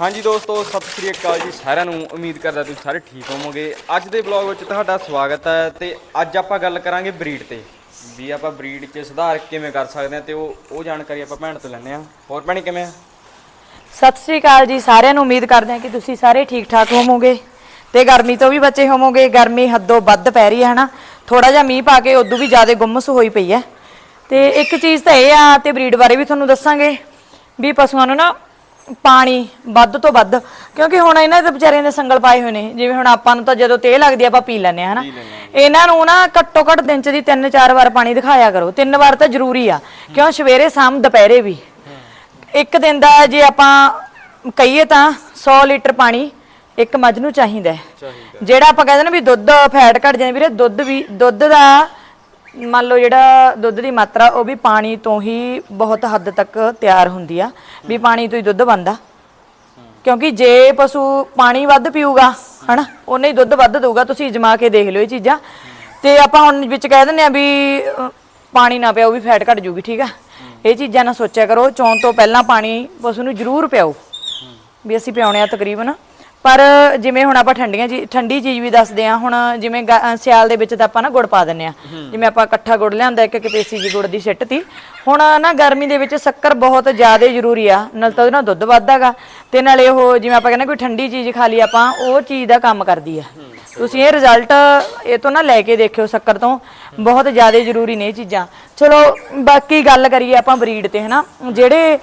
ਹਾਂਜੀ ਦੋਸਤੋ, ਸਤਿ ਸ੍ਰੀ ਅਕਾਲ ਜੀ ਸਾਰਿਆਂ ਨੂੰ। ਉਮੀਦ ਕਰਦਾ ਤੁਸੀਂ ਸਾਰੇ ਠੀਕ ਹੋਵੋਗੇ। ਅੱਜ ਦੇ ਵਲੌਗ ਵਿੱਚ ਤੁਹਾਡਾ ਸਵਾਗਤ ਹੈ ਤੇ ਅੱਜ ਆਪਾਂ ਗੱਲ ਕਰਾਂਗੇ ਬਰੀਡ ਤੇ। ਵੀ ਆਪਾਂ ਬਰੀਡ 'ਚ ਸੁਧਾਰ ਕਿਵੇਂ ਕਰ ਸਕਦੇ ਹਾਂ ਤੇ ਉਹ ਉਹ ਜਾਣਕਾਰੀ ਆਪਾਂ ਭੈਣ ਤੋਂ ਲੈਣੇ ਆ ਹੋਰ ਭੈਣੇ ਕਿਵੇਂ ਆ? ਸਤਿ ਸ੍ਰੀ ਅਕਾਲ ਜੀ ਸਾਰਿਆਂ ਨੂੰ। ਉਮੀਦ ਕਰਦੇ ਹਾਂ ਕਿ ਤੁਸੀਂ ਸਾਰੇ ਠੀਕ ਠਾਕ ਹੋਵੋਗੇ ਤੇ ਗਰਮੀ ਤੋਂ ਵੀ ਬਚੇ ਹੋਵੋਗੇ। ਗਰਮੀ ਹੱਦੋਂ ਵੱਧ ਪੈ ਰਹੀ ਹੈ, ਹਨਾ? ਥੋੜਾ ਜਿਹਾ ਮੀਂਹ ਪਾ ਕੇ ਉਦੋਂ ਵੀ ਜ਼ਿਆਦਾ ਗੁੰਮਸ ਹੋਈ ਪਈ ਹੈ। ਤੇ ਇੱਕ ਚੀਜ਼ ਤਾਂ ਇਹ ਆ ਤੇ ਬਰੀਡ ਬਾਰੇ ਵੀ ਤੁਹਾਨੂੰ ਦੱਸਾਂਗੇ। ਵੀ ਪਸ਼ੂਆਂ ਨੂੰ ਨਾ ਪਾਣੀ ਵੱਧ ਤੋਂ ਵੱਧ ਕਿਉਂਕਿ ਹੁਣ ਇਹਨਾਂ ਦੇ ਵਿਚਾਰਿਆਂ ਦੇ ਸੰਗਲ ਪਾਏ ਹੋਏ ਨੇ ਜਿਵੇਂ ਹੁਣ ਆਪਾਂ ਨੂੰ ਤਾਂ ਜਦੋਂ ਤੇਲ ਲੱਗਦੀ ਆ ਆਪਾਂ ਪੀ ਲੈਂਦੇ ਆ ਹਨਾ? ਇਹਨਾਂ ਨੂੰ ਨਾ ਘੱਟੋ ਘੱਟ ਦਿਨ ਚ ਦੀ 3-4 ਵਾਰ ਪਾਣੀ ਦਿਖਾਇਆ ਕਰੋ। ਤਿੰਨ ਵਾਰ ਤਾਂ ਜ਼ਰੂਰੀ ਆ ਕਿਉਂ ਸਵੇਰੇ ਸ਼ਾਮ ਦੁਪਹਿਰੇ ਵੀ। ਇੱਕ ਦਿਨ ਦਾ ਜੇ ਆਪਾਂ ਕਹੀਏ ਤਾਂ 100 ਲੀਟਰ ਪਾਣੀ ਇੱਕ ਮੱਝ ਨੂੰ ਚਾਹੀਦਾ ਹੈ। ਚਾਹੀਦਾ। ਜਿਹੜਾ ਆਪਾਂ ਕਹਿੰਦੇ ਨੇ ਵੀ ਦੁੱਧ ਫੈਟ ਘਟ ਜਾਂਦੀ ਵੀਰੇ ਦੁੱਧ ਵੀ ਦੁੱਧ ਦਾ ਮੰਨ ਲਓ ਜਿਹੜਾ ਦੁੱਧ ਦੀ ਮਾਤਰਾ, ਉਹ ਵੀ ਪਾਣੀ ਤੋਂ ਹੀ ਬਹੁਤ ਹੱਦ ਤੱਕ ਤਿਆਰ ਹੁੰਦੀ ਆ, ਵੀ ਪਾਣੀ ਤੋਂ ਹੀ ਦੁੱਧ ਬਣਦਾ। ਕਿਉਂਕਿ ਜੇ ਪਸ਼ੂ ਪਾਣੀ ਵੱਧ ਪੀਊਗਾ, ਹਨਾ ਉਹਨੇ ਹੀ ਦੁੱਧ ਵੱਧ ਦਊਗਾ, ਤੁਸੀਂ ਜਮਾ ਕੇ ਦੇਖ ਲਿਓ ਇਹ ਚੀਜ਼ਾਂ। ਤੇ ਆਪਾਂ ਹੁਣ ਵਿੱਚ ਕਹਿ ਦਿੰਦੇ ਆ ਵੀ ਪਾਣੀ ਨਾ ਪਿਆਓ ਵੀ ਫੈਟ ਘਟ ਜੂਗੀ, ਠੀਕ ਆ? ਇਹ ਚੀਜ਼ਾਂ ਨਾ ਸੋਚਿਆ ਕਰੋ, ਚੌਣ ਤੋਂ ਪਹਿਲਾਂ ਪਾਣੀ ਪਸ਼ੂ ਨੂੰ ਜ਼ਰੂਰ ਪਿਆਓ। ਵੀ ਅਸੀਂ ਪਿਆਉਣੇ ਆ ਤਕਰੀਬਨ ਪਰ ਜਿਵੇਂ ਹੁਣ ਆਪਾਂ ਠੰਡੀਆਂ ਜੀ ਠੰਡੀ ਚੀਜ਼ ਵੀ ਦੱਸਦੇ ਆ ਹੁਣ ਜਿਵੇਂ ਗ- ਅ, ਸਿਆਲ ਦੇ ਵਿੱਚ ਤਾਂ ਆਪਾਂ ਨਾ ਗੁੜ ਪਾ ਦਿੰਨੇ ਆ ਜਿਵੇਂ ਆਪਾਂ ਇਕੱਠਾ ਗੁੜ ਲਿਆਂਦਾ ਇੱਕ ਕਪੇਸੀ ਜੀ ਗੁੜ ਦੀ ਸਿੱਟ ਤੀ ਹੁਣ ਨਾ ਗਰਮੀ ਦੇ ਵਿੱਚ ਸ਼ੱਕਰ ਬਹੁਤ ਜ਼ਿਆਦਾ ਜ਼ਰੂਰੀ ਆ ਨਾਲ ਤਾਂ ਉਹਦੇ ਨਾਲ ਦੁੱਧ ਵੱਧਦਾਗਾ। ਤੇ ਨਾਲੇ ਉਹ ਜਿਵੇਂ ਆਪਾਂ ਕਹਿੰਦੇ ਕੋਈ ਠੰਡੀ ਚੀਜ਼ ਖਾ ਲਈ ਆਪਾਂ ਉਹ ਚੀਜ਼ ਦਾ ਕੰਮ ਕਰਦੀ ਆ। ਤੁਸੀਂ ਇਹ ਰਿਜ਼ਲਟ ਇਹ ਤੋਂ ਨਾ ਲੈ ਕੇ ਦੇਖਿਓ ਸ਼ੱਕਰ ਤੋਂ ਬਹੁਤ ਜ਼ਿਆਦਾ ਜ਼ਰੂਰੀ ਨੇ ਇਹ ਚੀਜ਼ਾਂ। ਚਲੋ ਬਾਕੀ ਗੱਲ ਕਰੀਏ ਆਪਾਂ ਬਰੀਡ ਤੇ ਹਨਾ? ਜਿਹੜੇ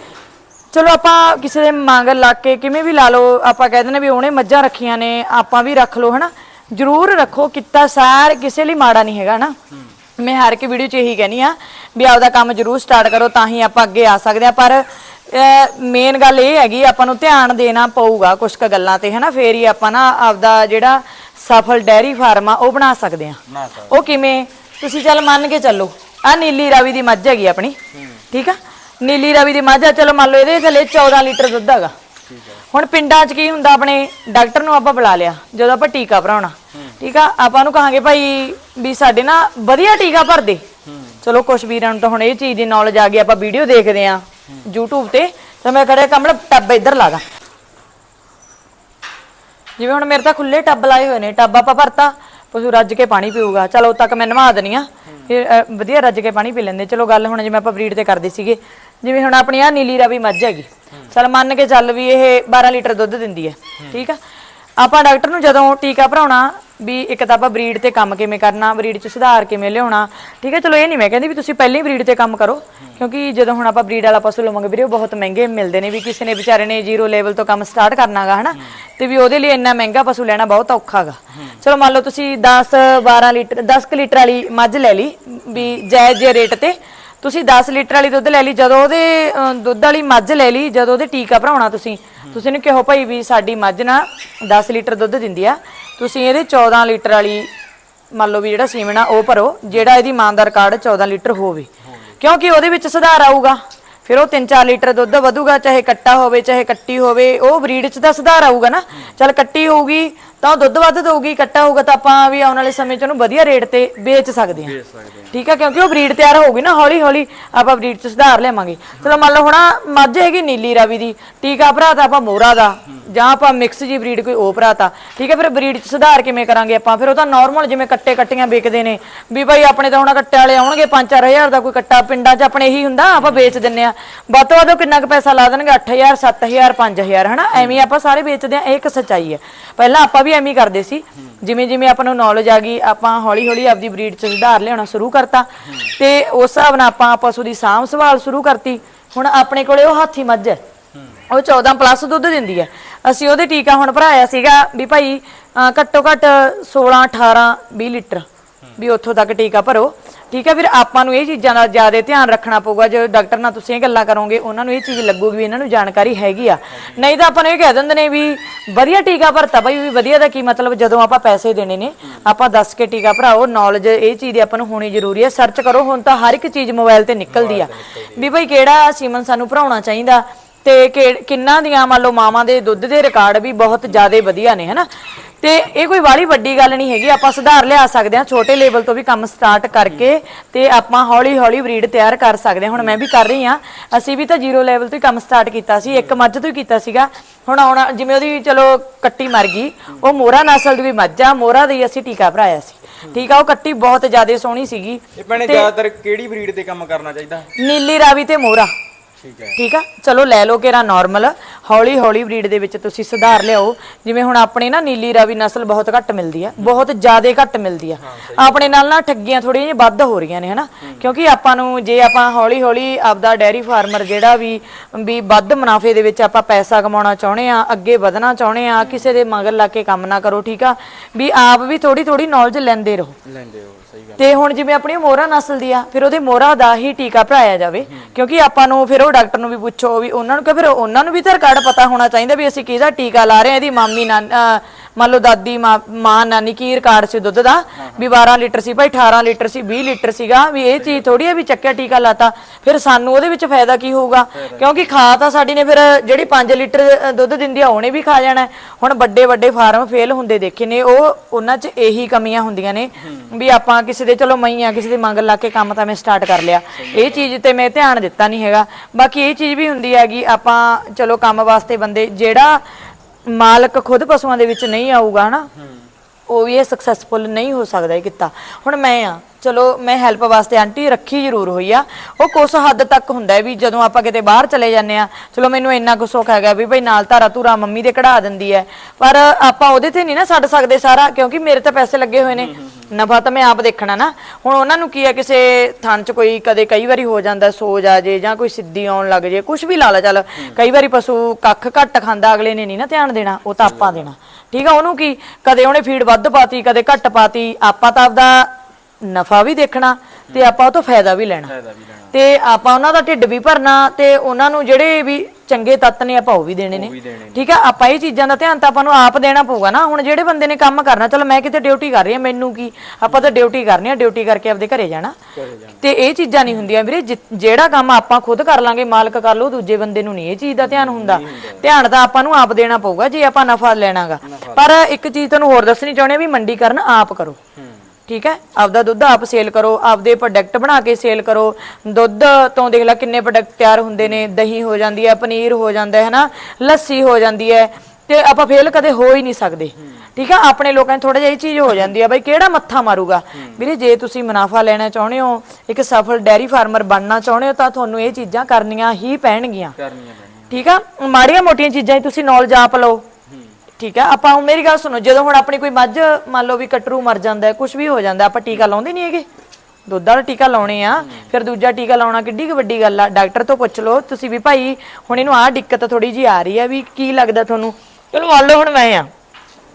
ਚਲੋ ਆਪਾਂ ਕਿਸੇ ਦੇ ਮੰਗ ਲਾ ਕੇ ਕਿਵੇਂ ਵੀ ਲਾ ਲਓ ਆਪਾਂ ਕਹਿ ਦਿੰਦੇ ਵੀ ਉਹਨੇ ਮੱਝਾਂ ਰੱਖੀਆਂ ਨੇ ਆਪਾਂ ਵੀ ਰੱਖ ਲਓ ਹਨਾ? ਜ਼ਰੂਰ ਰੱਖੋ ਕਿੱਤਾ ਸਾਰ ਕਿਸੇ ਲਈ ਮਾੜਾ ਨਹੀਂ ਹੈਗਾ ਨਾ ਮੈਂ ਹਰ ਇੱਕ ਵੀਡੀਓ 'ਚ ਇਹੀ ਕਹਿਨੀ ਆ ਵੀ ਆਪਦਾ ਕੰਮ ਜ਼ਰੂਰ ਸਟਾਰਟ ਕਰੋ ਤਾਂ ਹੀ ਆਪਾਂ ਅੱਗੇ ਆ ਸਕਦੇ ਆ ਪਰ ਮੇਨ ਗੱਲ ਇਹ ਹੈਗੀ ਆਪਾਂ ਨੂੰ ਧਿਆਨ ਦੇਣਾ ਪਊਗਾ ਕੁਝ ਕ ਗੱਲਾਂ ਤੇ ਹਨਾ? ਫੇਰ ਹੀ ਆਪਾਂ ਨਾ ਆਪਦਾ ਜਿਹੜਾ ਸਫਲ ਡੈਰੀ ਫਾਰਮ ਆ ਉਹ ਬਣਾ ਸਕਦੇ ਆ ਉਹ ਕਿਵੇਂ? ਤੁਸੀਂ ਚੱਲ ਮੰਨ ਕੇ ਚੱਲੋ ਆ ਨੀਲੀ ਰਾਵੀ ਦੀ ਮੱਝ ਹੈਗੀ ਆਪਣੀ ਠੀਕ ਆ? ਨੀਲੀ ਰਾਵੀ ਦੀ ਮੱਝ ਚਲੋ ਮੰਨ ਲਓ ਇਹਦੇ ਥੱਲੇ 14 ਲੀਟਰ ਦੁੱਧ ਹੈਗਾ। ਹੁਣ ਪਿੰਡਾਂ 'ਚ ਕੀ ਹੁੰਦਾ ਆਪਣੇ ਡਾਕਟਰ ਨੂੰ ਆਪਾਂ ਬੁਲਾ ਲਿਆ ਜਦੋਂ ਆਪਾਂ ਟੀਕਾ ਭਰਾਉਣਾ। ਠੀਕ ਆ ਆਪਾਂ ਨੂੰ ਕਹਾਂਗੇ ਭਾਈ ਵੀ ਸਾਡੇ ਨਾ ਵਧੀਆ ਟੀਕਾ ਭਰ ਦੇ। ਚਲੋ ਕੁਛ ਵੀਰਾਂ ਨੂੰ ਤਾਂ ਹੁਣ ਇਹ ਚੀਜ਼ ਦੀ ਨੌਲੇਜ ਆ ਗਈ ਆਪਾਂ ਵੀਡੀਓ ਦੇਖਦੇ ਆ YouTube ਤੇ। ਤਾਂ ਮੈਂ ਕਰਿਆ ਕਮਲ ਟੱਬ ਇੱਧਰ ਲਾ ਦਾਂ। ਜਿਵੇਂ ਹੁਣ ਮੇਰੇ ਤਾਂ ਖੁੱਲੇ ਟੱਬ ਲਾਏ ਹੋਏ ਨੇ ਟੱਬ ਆਪਾਂ ਭਰਤਾ ਪਸ਼ੂ ਰੱਜ ਕੇ ਪਾਣੀ ਪੀਊਗਾ। ਚਲੋ ਤੱਕ ਮੈਂ ਨਵਾ ਦਨੀ ਆ। ਫਿਰ ਵਧੀਆ ਰੱਜ ਕੇ ਪਾਣੀ ਪੀ ਲੈਂਦੇ। ਚਲੋ ਗੱਲ ਹੁਣ ਜਿਵੇਂ ਆਪਾਂ ਬਰੀਡ ਤੇ ਕਰਦੇ ਸੀਗੇ ਜਿਵੇਂ ਹੁਣ ਆਪਣੀ ਆ ਨੀਲੀ ਰਾਵੀ ਮੱਝ ਹੈਗੀ। ਚਲ ਮੰਨ ਕੇ ਚੱਲ ਵੀ ਇਹ 12 ਲੀਟਰ ਦੁੱਧ ਦਿੰਦੀ ਹੈ। ਠੀਕ ਆ? ਆਪਾਂ ਡਾਕਟਰ ਨੂੰ ਜਦੋਂ ਟੀਕਾ ਭਰਾਉਣਾ ਵੀ ਇੱਕ ਤਾਂ ਆਪਾਂ ਬਰੀਡ ਤੇ ਕੰਮ ਕਿਵੇਂ ਕਰਨਾ, ਬਰੀਡ 'ਚ ਸੁਧਾਰ ਕਿਵੇਂ ਲਿਆਉਣਾ, ਠੀਕ ਹੈ ਚਲੋ ਇਹ ਨਹੀਂ ਮੈਂ ਕਹਿੰਦੀ ਵੀ ਤੁਸੀਂ ਪਹਿਲਾਂ ਹੀ ਬਰੀਡ ਤੇ ਕੰਮ ਕਰੋ। ਕਿਉਂਕਿ ਜਦੋਂ ਹੁਣ ਆਪਾਂ ਬਰੀਡ ਵਾਲਾ ਪਸ਼ੂ ਲਵਾਂਗੇ ਵੀਰੇ, ਉਹ ਬਹੁਤ ਮਹਿੰਗੇ ਮਿਲਦੇ ਨੇ ਵੀ ਕਿਸੇ ਨੇ ਵਿਚਾਰੇ ਨੇ ਜ਼ੀਰੋ ਲੈਵਲ ਤੋਂ ਕੰਮ ਸਟਾਰਟ ਕਰਨਾਗਾ, ਹਨਾ? ਤੇ ਵੀ ਉਹਦੇ ਲਈ ਇੰਨਾ ਮਹਿੰਗਾ ਪਸ਼ੂ ਲੈਣਾ ਬਹੁਤ ਔਖਾਗਾ। ਚਲੋ ਮੰਨ ਲਓ ਤੁਸੀਂ 10 12 ਲੀਟਰ 10 ਕੁ ਲੀਟਰ ਵਾਲੀ ਮੱਝ ਲੈ ਲਈ ਵੀ ਜਾਇਜ਼ ਜੇ ਰੇਟ ਤੇ ਤੁਸੀਂ 10 ਲੀਟਰ ਵਾਲੀ ਦੁੱਧ ਲੈ ਲਈ, ਜਦੋਂ ਉਹਦੇ ਦੁੱਧ ਵਾਲੀ ਮੱਝ ਲੈ ਲਈ, ਜਦੋਂ ਉਹਦੇ ਟੀਕਾ ਭਰਾਉਣਾ ਤੁਸੀਂ ਤੁਸੀਂ ਇਹਨੂੰ ਕਿਹੋ ਭਾਈ ਵੀ ਸਾਡੀ ਮੱਝ ਨਾ 10 ਲੀਟਰ ਦੁੱਧ ਦਿੰਦੀ ਆ। ਤੁਸੀਂ ਇਹਦੇ 14 ਲੀਟਰ ਵਾਲੀ, ਮੰਨ ਲਓ ਵੀ ਜਿਹੜਾ ਸੀਮਨ ਆ, ਉਹ ਭਰੋ, ਜਿਹੜਾ ਇਹਦੀ ਮਾਂ ਦਾ ਰਿਕਾਰਡ 14 ਲੀਟਰ ਹੋਵੇ। ਕਿਉਂਕਿ ਉਹਦੇ ਵਿੱਚ ਸੁਧਾਰ ਆਊਗਾ। ਫਿਰ ਉਹ 3-4 ਲੀਟਰ ਦੁੱਧ ਵਧੂਗਾ, ਚਾਹੇ ਕੱਟਾ ਹੋਵੇ, ਚਾਹੇ ਕੱਟੀ ਹੋਵੇ, ਉਹ ਬਰੀਡ 'ਚ ਤਾਂ ਸੁਧਾਰ ਆਊਗਾ ਨਾ। ਚਲ ਕੱਟੀ ਹੋਊਗੀ ਤਾਂ ਉਹ ਦੁੱਧ ਵੱਧ ਦਊਗੀ ਕੱਟਾ ਹੋਊਗਾ ਤਾਂ ਆਪਾਂ ਵੀ ਆਉਣ ਵਾਲੇ ਸਮੇਂ 'ਚ ਉਹਨੂੰ ਵਧੀਆ ਰੇਟ ਤੇ ਵੇਚ ਸਕਦੇ ਹਾਂ। ਠੀਕ ਆ ਕਿਉਂਕਿ ਉਹ ਬਰੀਡ ਤਿਆਰ ਹੋਊਗੀ ਨਾ ਹੌਲੀ ਹੌਲੀ ਆਪਾਂ ਬਰੀਡ 'ਚ ਸੁਧਾਰ ਲਿਆਵਾਂਗੇ। ਚਲੋ ਮੰਨ ਲਓ ਹੁਣ ਆਹ ਮੱਝ ਹੈਗੀ ਨੀਲੀ ਰਾਵੀ ਦੀ ਟੀਕਾ ਭਰਾ ਤਾਂ ਆਪਾਂ ਮੋਰਾ ਦਾ ਜਾਂ ਆਪਾਂ ਮਿਕਸ ਜੀ ਬਰੀਡ ਕੋਈ ਉਹ ਭਰਾਤਾ ਠੀਕ ਹੈ ਫਿਰ ਬਰੀਡ 'ਚ ਸੁਧਾਰ ਕਿਵੇਂ ਕਰਾਂਗੇ ਆਪਾਂ? ਫਿਰ ਉਹ ਤਾਂ ਨਾਰਮਲ ਜਿਵੇਂ ਕੱਟੇ ਕੱਟੀਆਂ ਵਿਕਦੇ ਨੇ ਵੀ ਭਾਈ ਆਪਣੇ ਤਾਂ ਹੁਣ ਕੱਟੇ ਵਾਲੇ ਆਉਣਗੇ 5-4000 ਦਾ ਕੋਈ ਕੱਟਾ ਪਿੰਡਾਂ 'ਚ ਆਪਣੇ ਇਹੀ ਹੁੰਦਾ ਆਪਾਂ ਵੇਚ ਦਿੰਨੇ ਆ ਵੱਧ ਤੋਂ ਵੱਧ ਉਹ ਕਿੰਨਾ ਕੁ ਪੈਸਾ ਲਾ ਦੇਣਗੇ? 8000 7000 5000 ਹਨਾ? ਐਵੇਂ ਆਪਾਂ ਸਾਰੇ ਵੇਚਦੇ ਆ ਇਹ ਇੱਕ ਸੱਚਾਈ ਹੈ। ਪਹਿਲਾਂ ਆਪਾਂ ਵੀ ਐਵੇਂ ਕਰਦੇ ਸੀ। ਜਿਵੇਂ ਜਿਵੇਂ ਆਪਾਂ ਨੂੰ ਨੌਲੇਜ ਆ ਗਈ, ਆਪਾਂ ਹੌਲੀ ਹੌਲੀ ਆਪਦੀ ਬਰੀਡ 'ਚ ਸੁਧਾਰ ਲਿਆਉਣਾ ਸ਼ੁਰੂ ਕਰਤਾ। ਤੇ ਉਸ ਹਿਸਾਬ ਨਾਲ ਆਪਾਂ ਪਸ਼ੂ ਦੀ ਸਾਂਭ ਸੰਭਾਲ ਸ਼ੁਰੂ ਕਰਤੀ। ਹੁਣ ਆਪਣੇ ਕੋਲੇ ਉਹ ਹਾਥੀ ਮੱਝ ਹੈ। ਉਹ 14 ਪਲੱਸ ਦੁੱਧ ਦਿੰਦੀ ਹੈ। ਅਸੀਂ ਉਹਦੇ ਟੀਕਾ ਹੁਣ ਭਰਾਇਆ ਸੀਗਾ ਵੀ ਭਾਈ ਘੱਟੋ ਘੱਟ 16 18 20 ਲੀਟਰ ਵੀ ਉੱਥੋਂ ਤੱਕ ਟੀਕਾ ਭਰੋ। ਠੀਕ ਹੈ ਫਿਰ ਆਪਾਂ ਨੂੰ ਇਹ ਚੀਜ਼ਾਂ ਦਾ ਜ਼ਿਆਦਾ ਧਿਆਨ ਰੱਖਣਾ ਪਊਗਾ। ਜੇ ਡਾਕਟਰ ਨਾਲ ਤੁਸੀਂ ਇਹ ਗੱਲਾਂ ਕਰੋਗੇ ਉਹਨਾਂ ਨੂੰ ਇਹ ਚੀਜ਼ ਲੱਗੂਗੀ ਵੀ ਇਹਨਾਂ ਨੂੰ ਜਾਣਕਾਰੀ ਹੈਗੀ ਆ। ਨਹੀਂ ਤਾਂ ਆਪਾਂ ਨੂੰ ਇਹ ਕਹਿ ਦਿੰਦੇ ਨੇ ਵੀ ਵਧੀਆ ਟੀਕਾ ਭਰਤਾ ਭਾਈ ਵੀ ਵਧੀਆ ਦਾ ਕੀ ਮਤਲਬ ਜਦੋਂ ਆਪਾਂ ਪੈਸੇ ਦੇਣੇ ਨੇ ਆਪਾਂ ਦੱਸ ਕੇ ਟੀਕਾ ਭਰਾਓ ਨੌਲੇਜ ਇਹ ਚੀਜ਼ ਦੀ ਆਪਾਂ ਨੂੰ ਹੋਣੀ ਜ਼ਰੂਰੀ ਹੈ ਸਰਚ ਕਰੋ ਹੁਣ ਤਾਂ ਹਰ ਇੱਕ ਚੀਜ਼ ਮੋਬਾਈਲ ਤੇ ਨਿਕਲਦੀ ਆ। ਵੀ ਭਾਈ ਕਿਹੜਾ ਸੀਮਨ ਸਾਨੂੰ ਭਰਾਉਣਾ ਚਾਹੀਦਾ? ਤੇ ਕਿੰਨਾਂ ਦੀਆਂ ਮੰਨ ਲਓ ਮਾਵਾਂ ਦੇ ਦੁੱਧ ਦੇ ਰਿਕਾਰਡ ਵੀ ਬਹੁਤ ਜ਼ਿਆਦਾ ਵਧੀਆ ਨੇ ਹਨਾ? ਤੇ ਇਹ ਕੋਈ ਬਾਹਲੀ ਵੱਡੀ ਗੱਲ ਨਹੀਂ ਹੈਗੀ ਆਪਾਂ ਸੁਧਾਰ ਲਿਆ ਸਕਦੇ ਹਾਂ ਛੋਟੇ ਲੈਵਲ ਤੋਂ ਵੀ ਕੰਮ ਸਟਾਰਟ ਕਰਕੇ ਤੇ ਆਪਾਂ ਹੌਲੀ ਹੌਲੀ ਬਰੀਡ ਤਿਆਰ ਕਰ ਸਕਦੇ ਹਾਂ। ਹੁਣ ਮੈਂ ਵੀ ਕਰ ਰਹੀ ਹਾਂ। ਅਸੀਂ ਵੀ ਤਾਂ ਜ਼ੀਰੋ ਲੈਵਲ ਤੋਂ ਹੀ ਕੰਮ ਸਟਾਰਟ ਕੀਤਾ ਸੀ ਇੱਕ ਮੱਝ ਤੋਂ ਹੀ ਕੀਤਾ ਸੀਗਾ। ਹੁਣ ਆਉਣਾ ਜਿਵੇਂ ਉਹਦੀ ਚਲੋ ਕੱਟੀ ਮਰ ਗਈ ਉਹ ਮੋਰਾ ਨਸਲ ਦੀ ਵੀ ਮੱਝ ਆ ਮੋਰਾ ਦੀ ਅਸੀਂ ਟੀਕਾ ਭਰਾਇਆ ਸੀ। ਠੀਕ ਆ ਉਹ ਕੱਟੀ ਬਹੁਤ ਜ਼ਿਆਦਾ ਸੋਹਣੀ ਸੀਗੀ। ਇਹ ਭੈਣੇ ਜ਼ਿਆਦਾਤਰ ਕਿਹੜੀ ਬਰੀਡ ਤੇ ਕੰਮ ਕਰਨਾ ਚਾਹੀਦਾ? ਨੀਲੀ ਰਾਵੀ ਤੇ ਮੋਰਾ ਠੀਕ ਹੈ। ਠੀਕ ਆ ਚਲੋ ਲੈ ਲਓ ਕਿਰਾ ਨਾਰਮਲ ਹੌਲੀ ਹੌਲੀ ਬਰੀਡ ਦੇ ਵਿੱਚ ਤੁਸੀਂ ਸੁਧਾਰ ਲਿਆਓ। ਜਿਵੇਂ ਹੁਣ ਆਪਣੇ ਨਾ ਨੀਲੀ ਰਾਵੀ ਨਸਲ ਬਹੁਤ ਘੱਟ ਮਿਲਦੀ ਆ ਬਹੁਤ ਜ਼ਿਆਦਾ ਘੱਟ ਮਿਲਦੀ ਆ। ਆਪਣੇ ਨਾਲ ਨਾ ਠੱਗੀਆਂ ਥੋੜੀਆਂ ਜਿਹੀਆਂ ਵੱਧ ਹੋ ਰਹੀਆਂ ਨੇ ਹਨਾ? ਕਿਉਂਕਿ ਆਪਾਂ ਨੂੰ ਜੇ ਆਪਾਂ ਹੌਲੀ ਹੌਲੀ ਆਪਦਾ ਡੈਰੀ ਫਾਰਮਰ ਜਿਹੜਾ ਵੀ ਵੀ ਵੱਧ ਮੁਨਾਫੇ ਦੇ ਵਿੱਚ ਆਪਾਂ ਪੈਸਾ ਕਮਾਉਣਾ ਚਾਹੁੰਦੇ ਆ ਅੱਗੇ ਵਧਣਾ ਚਾਹੁੰਦੇ ਆ ਕਿਸੇ ਦੇ ਮਗਰ ਲਾ ਕੇ ਕੰਮ ਨਾ ਕਰੋ ਠੀਕ ਆ? ਵੀ ਆਪ ਵੀ ਥੋੜੀ ਥੋੜੀ ਨੌਲੇਜ ਲੈਂਦੇ ਰਹੋ। ਲੈਂਦੇ ਹੋ ਸਹੀ ਗੱਲ। ਤੇ ਹੁਣ ਜਿਵੇਂ ਆਪਣੀ ਮੋਹਰਾ ਨਸਲ ਦੀ ਆ ਫਿਰ ਉਹਦੇ ਮੋਹਰਾ ਦਾ ਹੀ ਟੀਕਾ ਭਰਾਇਆ ਜਾਵੇ। ਕਿਉਂਕਿ ਆਪਾਂ ਨੂੰ ਫਿਰ ਉਹ ਡਾਕਟਰ ਨੂੰ ਵੀ ਪੁੱਛੋ ਵੀ ਉਹਨਾਂ ਨੂੰ ਕਿ ਫਿਰ ਉਹਨਾਂ ਨੂੰ ਵੀ ਤਾਂ ਰਿਕਾਰਡ ਪਤਾ ਹੋਣਾ ਚਾਹੀਦਾ ਵੀ ਅਸੀਂ ਕਿਹਦਾ ਟੀਕਾ ਲਾ ਰਹੇ ਆ ਇਹਦੀ ਮਾਮੀ ਨਾਨ ਮੰਨ ਲਓ ਦਾਦੀ ਮਾਂ ਮਾਂ ਨਾਨੀ ਕੀ ਰਿਕਾਰਡ ਸੀ ਦੁੱਧ ਦਾ? ਵੀ 12 ਲੀਟਰ ਸੀ ਭਾਈ 18 ਲੀਟਰ ਸੀ 20 ਲੀਟਰ ਸੀਗਾ। ਵੀ ਇਹ ਚੀਜ਼ ਥੋੜੀ ਆ ਵੀ ਚੱਕਿਆ ਟੀਕਾ ਲਾਤਾ। ਫਿਰ ਸਾਨੂੰ ਉਹਦੇ ਵਿੱਚ ਫਾਇਦਾ ਕੀ ਹੋਊਗਾ? ਕਿਉਂਕਿ ਖਾ ਤਾਂ ਸਾਡੀ ਨੇ ਫਿਰ ਜਿਹੜੀ 5 ਲੀਟਰ ਅ, ਦੁੱਧ ਦਿੰਦੀ ਆ ਉਹਨੇ ਵੀ ਖਾ ਜਾਣਾ। ਹੈ। ਹੁਣ ਵੱਡੇ ਵੱਡੇ ਫਾਰਮ ਫੇਲ ਹੁੰਦੇ ਦੇਖੇ ਨੇ ਉਹ ਉਹਨਾਂ 'ਚ ਇਹੀ ਕਮੀਆਂ ਹੁੰਦੀਆਂ ਨੇ। ਵੀ ਆਪਾਂ ਕਿਸੇ ਦੇ ਚਲੋ ਮਈਆਂ ਕਿਸੇ ਦੇ ਮੰਗ ਲਾ ਕੇ ਕੰਮ ਤਾਂ ਮੈਂ ਸਟਾਰਟ ਕਰ ਲਿਆ। ਇਹ ਚੀਜ਼ ਤੇ ਮੈਂ ਧਿਆਨ ਦਿੱਤਾ ਨਹੀਂ ਹੈਗਾ। ਬਾਕੀ ਇਹ ਚੀਜ਼ ਵੀ ਹੁੰਦੀ ਹੈਗੀ ਆਪਾਂ ਚਲੋ ਕੰਮ ਵਾਸਤੇ ਬੰਦੇ ਜਿਹੜਾ ਮਾਲਕ ਖੁਦ ਪਸ਼ੂਆਂ ਦੇ ਵਿੱਚ ਨਹੀਂ ਆਊਗਾ ਹਨਾ? ਉਹ ਵੀ ਇਹ ਸਕਸੈਸਫੁਲ ਨਹੀਂ ਹੋ ਸਕਦਾ ਇਹ ਕਿੱਤਾ। ਹੁਣ ਮੈਂ ਆ ਚਲੋ ਮੈਂ ਹੈਲਪ ਵਾਸਤੇ ਆਂਟੀ ਰੱਖੀ ਜ਼ਰੂਰ ਹੋਈ ਆ। ਉਹ ਕੁਛ ਹੱਦ ਤੱਕ ਹੁੰਦਾ ਹੈ ਵੀ ਜਦੋਂ ਆਪਾਂ ਕਿਤੇ ਬਾਹਰ ਚਲੇ ਜਾਂਦੇ ਆ ਚਲੋ ਮੈਨੂੰ ਇੰਨਾ ਕੁ ਸੁੱਖ ਹੈਗਾ ਵੀ ਭਈ ਨਾਲ ਧਾਰਾ ਧੂਰਾ ਮੰਮੀ ਦੇ ਕਢਾ ਦਿੰਦੀ ਹੈ। ਪਰ ਆਪਾਂ ਉਹਦੇ ਤੇ ਨਹੀਂ ਨਾ ਛੱਡ ਸਕਦੇ ਸਾਰਾ ਕਿਉਂਕਿ ਮੇਰੇ ਤਾਂ ਪੈਸੇ ਲੱਗੇ ਹੋਏ ਨੇ। ਨਫਾ ਤਾਂ ਮੈਂ ਆਪ ਦੇਖਣਾ ਨਾ। ਹੁਣ ਉਹਨਾਂ ਨੂੰ ਕੀ ਹੈ ਕਿਸੇ ਥਾਂ 'ਚ ਕੋਈ ਕਦੇ ਕਈ ਵਾਰੀ ਹੋ ਜਾਂਦਾ ਸੋਜ ਆ ਜੇ ਜਾਂ ਕੋਈ ਸਿੱਧੀ ਆਉਣ ਲੱਗ ਜੇ ਕੁਝ ਵੀ ਲਾ ਲਾ ਚੱਲ। ਕਈ ਵਾਰੀ ਪਸ਼ੂ ਕੱਖ ਘੱਟ ਖਾਂਦਾ ਅਗਲੇ ਨੇ ਨਹੀਂ ਨਾ ਧਿਆਨ ਦੇਣਾ ਉਹ ਤਾਂ ਆਪਾਂ ਦੇਣਾ। ਠੀਕ ਆ ਉਹਨੂੰ ਕੀ? ਕਦੇ ਉਹਨੇ ਫੀਡ ਵੱਧ ਪਾਤੀ ਕਦੇ ਘੱਟ ਪਾਤੀ ਆਪਾਂ ਤਾਂ ਆਪਦਾ ਨਫਾ ਵੀ ਦੇਖਣਾ ਤੇ ਆਪਾਂ ਉਹ ਤੋਂ ਫਾਇਦਾ ਵੀ ਲੈਣਾ। ਤੇ ਆਪਾਂ ਉਹਨਾਂ ਦਾ ਢਿੱਡ ਵੀ ਭਰਨਾ ਤੇ ਉਹਨਾਂ ਨੂੰ ਜਿਹੜੇ ਵੀ ਚੰਗੇ ਤੱਤ ਨੇ ਆਪਾਂ ਉਹ ਵੀ ਦੇਣੇ ਨੇ। ਠੀਕ ਆ ਆਪਾਂ ਇਹ ਚੀਜ਼ਾਂ ਦਾ ਧਿਆਨ ਤਾਂ ਆਪਾਂ ਨੂੰ ਆਪ ਦੇਣਾ ਪਊਗਾ ਨਾ। ਹੁਣ ਜਿਹੜੇ ਬੰਦੇ ਨੇ ਕੰਮ ਕਰਨਾ ਚਲੋ ਮੈਂ ਕਿਤੇ ਡਿਊਟੀ ਕਰ ਰਹੀ ਹਾਂ ਮੈਨੂੰ ਕੀ? ਆਪਾਂ ਤਾਂ ਡਿਊਟੀ ਕਰਨੀ ਆ ਡਿਊਟੀ ਕਰਕੇ ਆਪਦੇ ਘਰੇ ਜਾਣਾ। ਤੇ ਇਹ ਚੀਜ਼ਾਂ ਨਹੀਂ ਹੁੰਦੀਆਂ ਵੀਰੇ ਜਿਹੜਾ ਕੰਮ ਆਪਾਂ ਖੁਦ ਕਰ ਲਾਂਗੇ ਮਾਲਕ ਕਰ ਲਓ ਦੂਜੇ ਬੰਦੇ ਨੂੰ ਨਹੀਂ ਇਹ ਚੀਜ਼ ਦਾ ਧਿਆਨ ਹੁੰਦਾ। ਧਿਆਨ ਤਾਂ ਆਪਾਂ ਨੂੰ ਆਪ ਦੇਣਾ ਪਊਗਾ ਜੇ ਆਪਾਂ ਨਫਾ ਲੈਣਾਗਾ। ਪਰ ਇੱਕ ਚੀਜ਼ ਤੁਹਾਨੂੰ ਹੋਰ ਦੱਸਣੀ ਚਾਹੁੰਦੇ ਆ ਵੀ ਮੰਡੀਕਰਨ ਆਪ ਕਰੋ। ਠੀਕ ਹੈ? ਆਪਦਾ ਦੁੱਧ ਆਪ ਸੇਲ ਕਰੋ ਆਪਦੇ ਪ੍ਰੋਡਕਟ ਬਣਾ ਕੇ ਸੇਲ ਕਰੋ। ਦੁੱਧ ਤੋਂ ਦੇਖ ਲੈ ਕਿੰਨੇ ਪ੍ਰੋਡਕਟ ਤਿਆਰ ਹੁੰਦੇ ਨੇ। ਦਹੀਂ ਹੋ ਜਾਂਦੀ ਹੈ ਪਨੀਰ ਹੋ ਜਾਂਦਾ ਹੈ ਨਾ ਲੱਸੀ ਹੋ ਜਾਂਦੀ ਹੈ। ਤੇ ਆਪਾਂ ਫੇਲ ਕਦੇ ਹੋ ਹੀ ਨਹੀਂ ਸਕਦੇ। ਠੀਕ ਆ ਆਪਣੇ ਲੋਕਾਂ ਨੂੰ ਥੋੜਾ ਜਿਹਾ ਇਹ ਚੀਜ਼ ਹੋ ਜਾਂਦੀ ਆ ਬਈ ਕਿਹੜਾ ਮੱਥਾ ਮਾਰੂਗਾ? ਵੀਰੇ ਜੇ ਤੁਸੀਂ ਮੁਨਾਫਾ ਲੈਣਾ ਚਾਹੁੰਦੇ ਹੋ ਇੱਕ ਸਫਲ ਡੈਰੀ ਫਾਰਮਰ ਬਣਨਾ ਚਾਹੁੰਦੇ ਹੋ ਤਾਂ ਤੁਹਾਨੂੰ ਇਹ ਚੀਜ਼ਾਂ ਕਰਨੀਆਂ ਹੀ ਪੈਣਗੀਆਂ। ਕਰਨੀਆਂ ਠੀਕ ਆ ਮਾੜੀਆਂ ਮੋਟੀਆਂ ਚੀਜ਼ਾਂ ਹੀ ਤੁਸੀਂ ਨੌਲੇਜ ਆਪ ਲਓ। ਠੀਕ ਆ ਆਪਾਂ ਹੁਣ ਮੇਰੀ ਗੱਲ ਸੁਣੋ ਜਦੋਂ ਹੁਣ ਆਪਣੀ ਕੋਈ ਮੱਝ ਮੰਨ ਲਓ ਵੀ ਕਟਰੂ ਮਰ ਜਾਂਦਾ ਹੈ ਕੁਝ ਵੀ ਹੋ ਜਾਂਦਾ ਆਪਾਂ ਟੀਕਾ ਲਾਉਂਦੇ ਨਹੀਂ ਹੈਗੇ। ਦੁੱਧ ਵਾਲਾ ਟੀਕਾ ਲਾਉਣੇ ਆ ਫਿਰ ਦੂਜਾ ਟੀਕਾ ਲਾਉਣਾ ਕਿੱਡੀ ਵੱਡੀ ਗੱਲ ਆ ਡਾਕਟਰ ਤੋਂ ਪੁੱਛ ਲਓ ਤੁਸੀਂ ਵੀ ਭਾਈ ਹੁਣ ਇਹਨੂੰ ਆਹ ਦਿੱਕਤ ਥੋੜੀ ਜੀ ਆ ਰਹੀ ਆ ਵੀ ਕੀ ਲੱਗਦਾ ਤੁਹਾਨੂੰ? ਚਲੋ ਮੰਨ ਲਓ ਹੁਣ ਮੈਂ ਆ